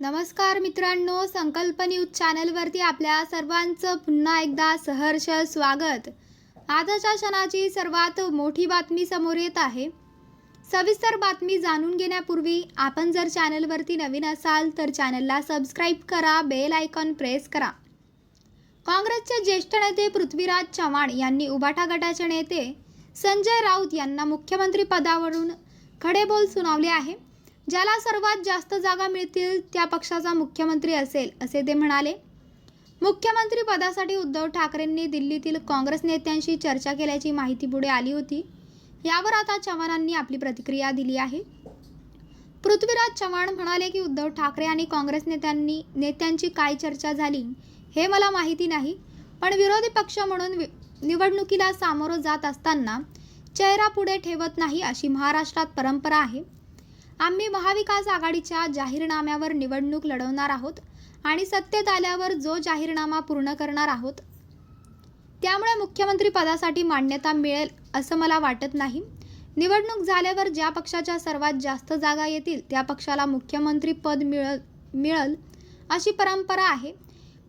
नमस्कार मित्रांनो संकल्प न्यूज चॅनलवरती आपल्या सर्वांचं पुन्हा एकदा सहर्ष स्वागत. आजच्या क्षणाची सर्वात मोठी बातमी समोर येत आहे. सविस्तर बातमी जाणून घेण्यापूर्वी आपण जर चॅनलवरती नवीन असाल तर चॅनलला सबस्क्राईब करा बेल आयकॉन प्रेस करा. काँग्रेसचे ज्येष्ठ नेते पृथ्वीराज चव्हाण यांनी उबाठा गटाचे नेते संजय राऊत यांना मुख्यमंत्री पदावरून खडेबोल सुनावले आहे. ज्याला सर्वात जास्त जागा मिळतील त्या पक्षाचा मुख्यमंत्री असेल असे ते म्हणाले. मुख्यमंत्री पदासाठी उद्धव ठाकरेंनी दिल्लीतील काँग्रेस नेत्यांशी चर्चा केल्याची माहिती पुढे आली होती. यावर आता चव्हाणांनी आपली प्रतिक्रिया दिली आहे. पृथ्वीराज चव्हाण म्हणाले की उद्धव ठाकरे आणि काँग्रेस नेत्यांनी नेत्यांची काय चर्चा झाली हे मला माहिती नाही. पण विरोधी पक्ष म्हणून वि- निवडणुकीला सामोरं जात असताना चेहरा पुढे ठेवत नाही अशी महाराष्ट्रात परंपरा आहे. आम्ही महाविकास आघाडीच्या जाहीरनाम्यावर निवडणूक लढवणार आहोत आणि सत्तेत आल्यावर जो जाहीरनामा पूर्ण करणार आहोत त्यामुळे मुख्यमंत्री पदासाठी मान्यता मिळेल असं मला वाटत नाही. निवडणूक झाल्यावर ज्या पक्षाच्या सर्वात जास्त जागा येतील त्या पक्षाला मुख्यमंत्री पद मिळल मिळल अशी परंपरा आहे.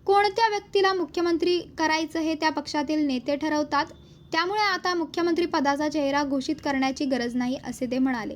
कोणत्या व्यक्तीला मुख्यमंत्री करायचं हे त्या पक्षातील नेते ठरवतात त्यामुळे आता मुख्यमंत्री पदाचा चेहरा घोषित करण्याची गरज नाही असे ते म्हणाले.